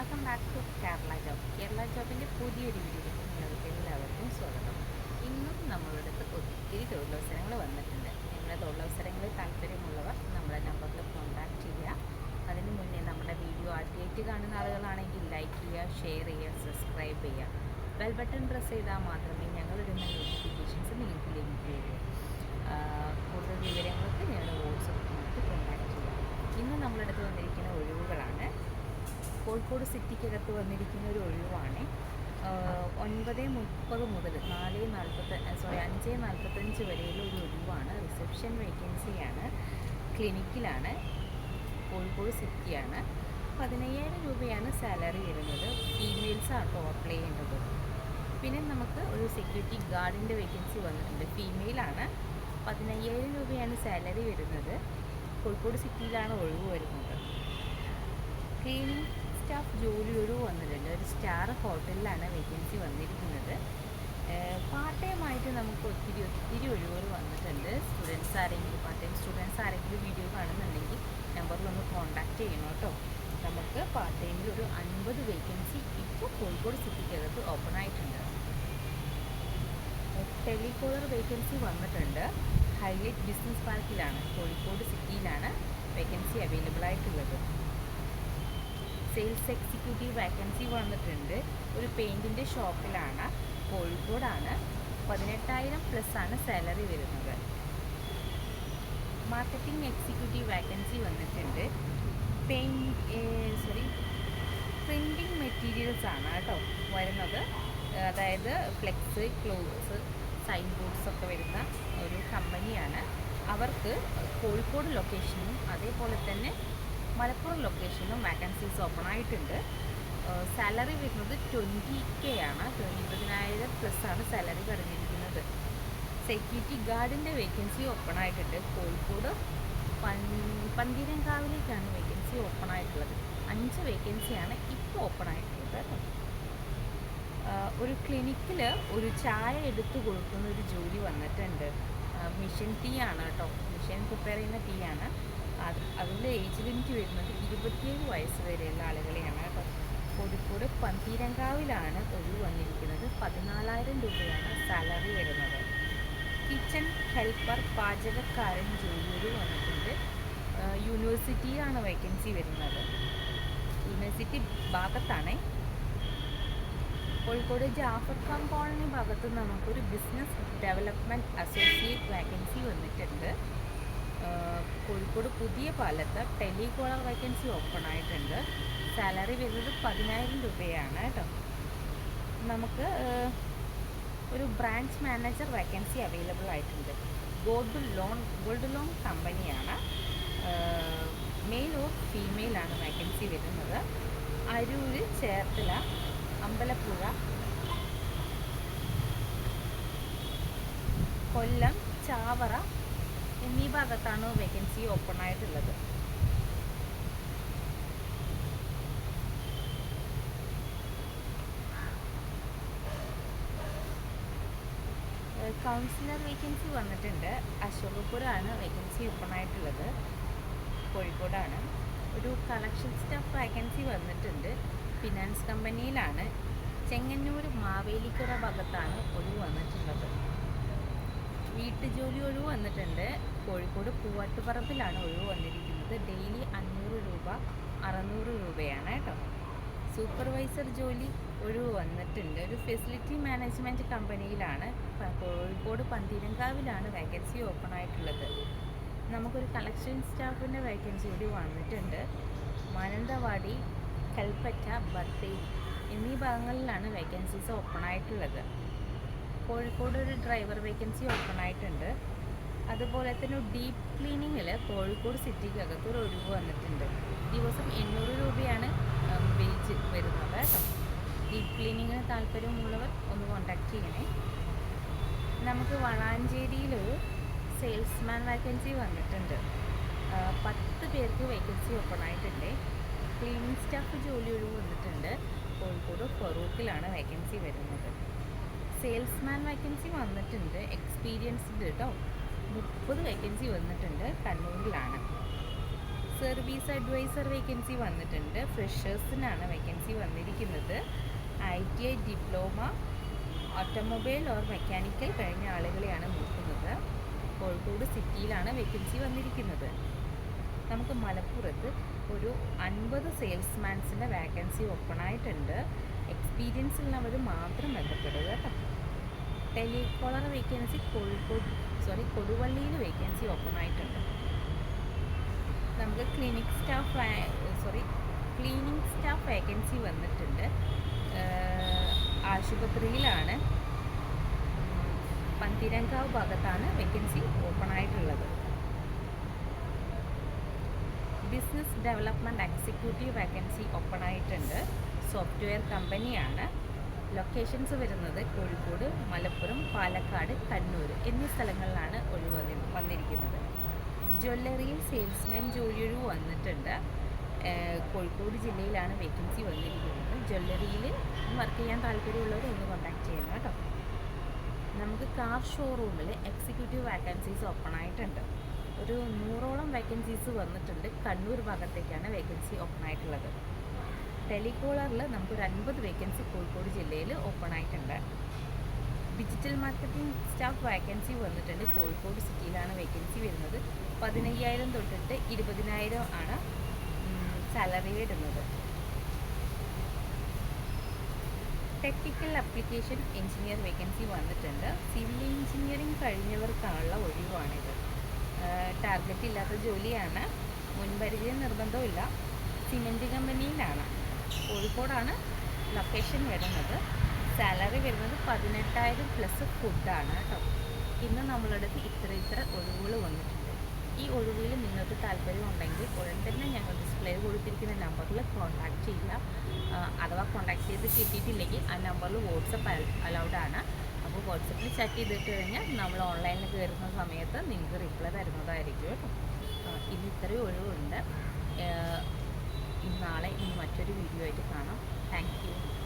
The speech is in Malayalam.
Welcome back to Kerala job Kerala ജോബിന്റെ പുതിയൊരു വീഡിയോയിലേക്ക് നിങ്ങൾക്ക് എല്ലാവർക്കും സ്വാഗതം. ഇന്നും നമ്മളുടെ അടുത്ത് ഒത്തിരി തൊഴിലവസരങ്ങൾ വന്നിട്ടുണ്ട്. നിങ്ങളുടെ തൊഴിലവസരങ്ങളിൽ താല്പര്യമുള്ളവർ നമ്മുടെ നമ്പറിൽ കോൺടാക്റ്റ് ചെയ്യുക. അതിന് മുന്നേ നമ്മുടെ വീഡിയോ ആദ്യമായിട്ട് കാണുന്ന ആളുകളാണെങ്കിൽ ലൈക്ക് ചെയ്യുക ഷെയർ ചെയ്യുക സബ്സ്ക്രൈബ് ചെയ്യുക. ബെൽ ബട്ടൺ പ്രസ് ചെയ്താൽ മാത്രമേ ഞങ്ങളിടുന്ന നോട്ടിഫിക്കേഷൻസ് നിങ്ങൾക്ക് ലഭിക്കുകയുള്ളൂ. കൂടുതൽ വിവരങ്ങൾക്ക് ഞങ്ങളുടെ വാട്സപ്പ് കോൺടാക്റ്റ് ചെയ്യുക. ഇന്ന് നമ്മളെടുത്ത് വന്നിരിക്കുന്ന ഒഴിവുകളാണ് കോഴിക്കോട് സിറ്റിക്കകത്ത് വന്നിരിക്കുന്ന ഒരു ഒഴിവാണ്. ഒൻപത് മുപ്പത് മുതൽ നാല് നാൽപ്പത്തി സോറി അഞ്ച് നാൽപ്പത്തഞ്ച് വരെയുള്ള ഒരു ഒഴിവാണ്. റിസപ്ഷൻ വേക്കൻസിയാണ് ക്ലിനിക്കിലാണ്. കോഴിക്കോട് സിറ്റിയാണ്. പതിനയ്യായിരം രൂപയാണ് സാലറി വരുന്നത്. ഫീമെയിൽസ് ആട്ടോ അപ്ലൈ ചെയ്യേണ്ടത് പിന്നെ നമുക്ക് ഒരു സെക്യൂരിറ്റി ഗാർഡിന്റെ വേക്കൻസി വന്നിട്ടുണ്ട്. ഫീമെയിലാണ്. പതിനയ്യായിരം രൂപയാണ് സാലറി വരുന്നത്. കോഴിക്കോട് സിറ്റിയിലാണ് ഒഴിവ് വരുന്നത്. ക്ലീനിങ് സ്റ്റാഫ് ജോലി ഒഴിവ് വന്നിട്ടുണ്ട്. ഒരു സ്റ്റാർ ഹോട്ടലിലാണ് വേക്കൻസി വന്നിരിക്കുന്നത്. പാർട്ട് ടൈം ആയിട്ട് നമുക്ക് ഒത്തിരി ഒത്തിരി ഒഴിവുകൾ വന്നിട്ടുണ്ട്. സ്റ്റുഡൻസ് ആരെങ്കിലും പാർട്ട് ടൈം സ്റ്റുഡൻസ് ആരെങ്കിലും വീഡിയോ കാണുന്നുണ്ടെങ്കിൽ നമ്പറിൽ ഒന്ന് കോൺടാക്റ്റ് ചെയ്യണം കേട്ടോ. നമുക്ക് പാർട്ട് ടൈമിൽ ഒരു അൻപത് വേക്കൻസി ഇപ്പോൾ കോഴിക്കോട് സിറ്റിക്കകത്ത് ഓപ്പൺ ആയിട്ടുണ്ട്. ടെലികോളർ വേക്കൻസി വന്നിട്ടുണ്ട്. ഹൈലൈറ്റ് ബിസിനസ് പാർക്കിലാണ് കോഴിക്കോട് സിറ്റിയിലാണ് വേക്കൻസി അവൈലബിൾ ആയിട്ടുള്ളത്. സെയിൽസ് എക്സിക്യൂട്ടീവ് വാക്കൻസി വന്നിട്ടുണ്ട്. ഒരു പെയിന്റിന്റെ ഷോപ്പിലാണ്. കോഴിക്കോടാണ്. പതിനെട്ടായിരം പ്ലസ് ആണ് സാലറി വരുന്നത്. മാർക്കറ്റിംഗ് എക്സിക്യൂട്ടീവ് വാക്കൻസി വന്നിട്ടുണ്ട്. Pain sorry. പ്രിന്റിങ് മെറ്റീരിയൽസ് ആണ് കേട്ടോ വരുന്നത്. അതായത് ഫ്ലെക്സ് ക്ലോത്ത്സ് സൈൻ ബോർഡ്സ് ഒക്കെ വരുന്ന ഒരു കമ്പനിയാണ്. അവർക്ക് കോഴിക്കോട് ലൊക്കേഷനും അതേപോലെ തന്നെ മലപ്പുറം ലൊക്കേഷനിലും വാക്കൻസീസ് ഓപ്പൺ ആയിട്ടുണ്ട്. സാലറി വരുന്നത് ട്വന്റി കെ ആണ്. ഇരുപതിനായിരം പ്ലസ് ആണ് സാലറി പറഞ്ഞിരിക്കുന്നത് സെക്യൂരിറ്റി ഗാർഡിന്റെ വേക്കൻസി ഓപ്പൺ ആയിട്ടുണ്ട്. കോഴിക്കോട് പന്തിരങ്കാവിലേക്കാണ് വേക്കൻസി ഓപ്പൺ ആയിട്ടുള്ളത്. അഞ്ച് വേക്കൻസിയാണ് ഇപ്പോൾ ഓപ്പൺ ആയിട്ടുള്ളത് ഒരു ക്ലിനിക്കിൽ ഒരു ചായ എടുത്തു കൊടുക്കുന്ന ഒരു ജോലി വന്നിട്ടുണ്ട്. മിഷൻ ടീ ആണ് കേട്ടോ. മിഷൻ പ്രിപ്പയർ ചെയ്യുന്ന ടീ ആണ്. അത് അതിന്റെ ഏജ് ലിമിറ്റ് വരുന്നത് ഇരുപത്തിയേഴ് വയസ്സ് വരെയുള്ള ആളുകളെയാണ് കേട്ടോ. കോഴിക്കോട് പന്തീരങ്കാവിലാണ് ഒഴിവ് വന്നിരിക്കുന്നത്. പതിനാലായിരം രൂപയാണ് സാലറി വരുന്നത്. കിച്ചൺ ഹെൽപ്പർ പാചകക്കാരൻ ജോലിയൊരു വന്നിട്ടുണ്ട്. യൂണിവേഴ്സിറ്റിയാണ് വേക്കൻസി വരുന്നത്. യൂണിവേഴ്സിറ്റി ഭാഗത്താണേ. കോഴിക്കോട് ജാഫർ ഖാൻ കോളനി ഭാഗത്ത് നമുക്കൊരു ബിസിനസ് ഡെവലപ്മെന്റ് അസോസിയേറ്റ് വേക്കൻസി വന്നിട്ടുണ്ട്. കോഴിക്കോട് പുതിയ പാലത്ത് ടെലികോളർ വേക്കൻസി ഓപ്പൺ ആയിട്ടുണ്ട്. സാലറി വരുന്നത് പതിനായിരം രൂപയാണ് കേട്ടോ. നമുക്ക് ഒരു ബ്രാഞ്ച് മാനേജർ വേക്കൻസി അവൈലബിൾ ആയിട്ടുണ്ട്. ഗോൾഡ് ലോൺ ഗോൾഡ് ലോൺ കമ്പനിയാണ്. മെയിൽ ഓർ ഫീമെയിലാണ് വേക്കൻസി വരുന്നത്. അരൂര് ചേർത്തല അമ്പലപ്പുഴ കൊല്ലം ചാവറ എന്നീ ഭാഗത്താണ് വേക്കൻസി ഓപ്പൺ ആയിട്ടുള്ളത്. കൗൺസിലർ വേക്കൻസി വന്നിട്ടുണ്ട്. അശോകപുരമാണ് വേക്കൻസി ഓപ്പൺ ആയിട്ടുള്ളത്. കോഴിക്കോടാണ്. ഒരു കളക്ഷൻ സ്റ്റാഫ് വേക്കൻസി വന്നിട്ടുണ്ട്. ഫിനാൻസ് കമ്പനിയിലാണ് ചെങ്ങന്നൂർ മാവേലിക്കര ഭാഗത്താണ് ഒഴിവ് വന്നിട്ടുള്ളത്. വീട്ടുജോലി ഒഴിവ് വന്നിട്ടുണ്ട്. കോഴിക്കോട് പൂവാട്ടുപറമ്പിലാണ് ഒഴിവ് വന്നിരിക്കുന്നത്. ഡെയിലി അഞ്ഞൂറ് രൂപ അറുന്നൂറ് രൂപയാണ് കേട്ടോ. സൂപ്പർവൈസർ ജോലി ഒഴിവ് വന്നിട്ടുണ്ട്. ഒരു ഫെസിലിറ്റി മാനേജ്മെന്റ് കമ്പനിയിലാണ്. കോഴിക്കോട് പന്തീരങ്കാവിലാണ് വേക്കൻസി ഓപ്പൺ ആയിട്ടുള്ളത്. നമുക്കൊരു കളക്ഷൻ സ്റ്റാഫിന്റെ വേക്കൻസി കൂടി വന്നിട്ടുണ്ട്. മാനന്തവാടി കൽപ്പറ്റ ബത്തേരി എന്നീ ഭാഗങ്ങളിലാണ് വേക്കൻസീസ് ഓപ്പൺ ആയിട്ടുള്ളത്. കോഴിക്കോട് ഒരു ഡ്രൈവർ വേക്കൻസി ഓപ്പൺ ആയിട്ടുണ്ട്. അതുപോലെ തന്നെ ഡീപ്പ് ക്ലീനിങ്ങിൽ കോഴിക്കോട് സിറ്റിക്കകത്ത് ഒരു ഒഴിവ് വന്നിട്ടുണ്ട്. ദിവസം എണ്ണൂറ് രൂപയാണ് വേജ് വരുന്നത് കേട്ടോ. ഡീപ്പ് ക്ലീനിങ്ങിന് താല്പര്യമുള്ളവർ ഒന്ന് കോൺടാക്റ്റ് ചെയ്യണേ. നമുക്ക് വളാഞ്ചേരിയിലൊരു സെയിൽസ്മാൻ വേക്കൻസി വന്നിട്ടുണ്ട്. പത്ത് പേർക്ക് വേക്കൻസി ഓപ്പൺ ആയിട്ടുണ്ട്. ക്ലീനിങ് സ്റ്റാഫ് ജോലി ഒഴിവ് വന്നിട്ടുണ്ട്. കോഴിക്കോട് ഫറൂഖിലാണ് വേക്കൻസി വരുന്നത്. സെയിൽസ്മാൻ വേക്കൻസി വന്നിട്ടുണ്ട്. എക്സ്പീരിയൻസ്ഡ് കേട്ടോ. മുപ്പത് വേക്കൻസി വന്നിട്ടുണ്ട് കണ്ണൂരിലാണ്. സർവീസ് അഡ്വൈസർ വേക്കൻസി വന്നിട്ടുണ്ട്. ഫ്രഷേഴ്സിനാണ് വേക്കൻസി വന്നിരിക്കുന്നത്. I T I diploma automobile or mechanical കഴിഞ്ഞ ആളുകളെയാണ് നോക്കുന്നത്. കോഴിക്കോട് സിറ്റിയിലാണ് വേക്കൻസി വന്നിരിക്കുന്നത്. നമുക്ക് മലപ്പുറത്ത് ഒരു അൻപത് സെയിൽസ്മാൻസിന്റെ വേക്കൻസി ഓപ്പൺ ആയിട്ടുണ്ട്. എക്സ്പീരിയൻസ് ഉള്ളവർ മാത്രം ബന്ധപ്പെടുക കേട്ടോ. ടെലികോളർ വേക്കൻസി കോഴിക്കോട് സോറി കൊടുവള്ളിയിൽ വേക്കൻസി ഓപ്പൺ ആയിട്ടുണ്ട്. നമുക്ക് clinic staff sorry cleaning staff vacancy വന്നിട്ടുണ്ട്. ആശുപത്രിയിലാണ്. പന്തിരങ്കാവ് ഭാഗത്താണ് വേക്കൻസി ഓപ്പൺ ആയിട്ടുള്ളത്. Business development executive vacancy open ആയിട്ടുണ്ട്. സോഫ്റ്റ്വെയർ കമ്പനിയാണ് ലൊക്കേഷൻസ് വരുന്നത് കോഴിക്കോട് മലപ്പുറം പാലക്കാട് കണ്ണൂർ എന്നീ സ്ഥലങ്ങളിലാണ് ഒഴിവ് വന്നിരിക്കുന്നത്. ജ്വല്ലറിയിൽ സെയിൽസ്മാൻ ജോലിയൊഴിവ് വന്നിട്ടുണ്ട്. കോഴിക്കോട് ജില്ലയിലാണ് വേക്കൻസി വന്നിരിക്കുന്നത്. ജ്വല്ലറിയിൽ വർക്ക് ചെയ്യാൻ താല്പര്യമുള്ളവർ ഒന്ന് കോൺടാക്ട് ചെയ്യണം കേട്ടോ. നമുക്ക് കാർ ഷോറൂമിൽ എക്സിക്യൂട്ടീവ് വേക്കൻസീസ് ഓപ്പൺ ആയിട്ടുണ്ട്. ഒരു നൂറോളം വേക്കൻസീസ് വന്നിട്ടുണ്ട്. കണ്ണൂർ ഭാഗത്തേക്കാണ് വേക്കൻസി ഓപ്പൺ ആയിട്ടുള്ളത്. ടെലികോളറിൽ നമുക്കൊരു അൻപത് വേക്കൻസി കോഴിക്കോട് ജില്ലയിൽ ഓപ്പൺ ആയിട്ടുണ്ട്. ഡിജിറ്റൽ മാർക്കറ്റിംഗ് സ്റ്റാഫ് വേക്കൻസി വന്നിട്ടുണ്ട്. കോഴിക്കോട് സിറ്റിയിലാണ് വേക്കൻസി വരുന്നത്. പതിനയ്യായിരം തൊട്ടിട്ട് ഇരുപതിനായിരം ആണ് സാലറി വരുന്നത്. ടെക്നിക്കൽ അപ്ലിക്കേഷൻ എഞ്ചിനീയർ വേക്കൻസി വന്നിട്ടുണ്ട്. സിവിൽ എഞ്ചിനീയറിംഗ് കഴിഞ്ഞവർക്കാണുള്ള ഒഴിവാണിത്. ടാർഗറ്റ് ഇല്ലാത്ത ജോലിയാണ്. മുൻപരിചയം നിർബന്ധമില്ല സിമെന്റ് കമ്പനിയിലാണ് കോഴിക്കോടാണ് ലൊക്കേഷൻ വരുന്നത്. സാലറി വരുന്നത് പതിനെട്ടായിരം പ്ലസ് ഫുഡാണ് കേട്ടോ. ഇന്ന് നമ്മളടുത്ത് ഇത്ര ഇത്ര ഒഴിവുകൾ വന്നിട്ടുണ്ട്. ഈ ഒഴിവിൽ നിങ്ങൾക്ക് താല്പര്യം ഉണ്ടെങ്കിൽ ഉടൻ തന്നെ ഞങ്ങൾ ഡിസ്പ്ലേ കൊടുത്തിരിക്കുന്ന നമ്പറിൽ കോൺടാക്റ്റ് ചെയ്യുക. അഥവാ കോൺടാക്ട് ചെയ്ത് കിട്ടിയിട്ടില്ലെങ്കിൽ ആ നമ്പറിൽ വാട്സപ്പ് അലൗഡ് ആണ്. അപ്പോൾ വാട്സപ്പിൽ ചാറ്റ് ചെയ്തിട്ട് കഴിഞ്ഞാൽ നമ്മൾ ഓൺലൈനിൽ കയറുന്ന സമയത്ത് നിങ്ങൾക്ക് റിപ്ലൈ തരുന്നതായിരിക്കും കേട്ടോ. ഇന്ന് ഇത്രയും ഒഴിവുണ്ട്. നാളെ ഇനി മറ്റൊരു വീഡിയോ ആയിട്ട് കാണാം. Thank you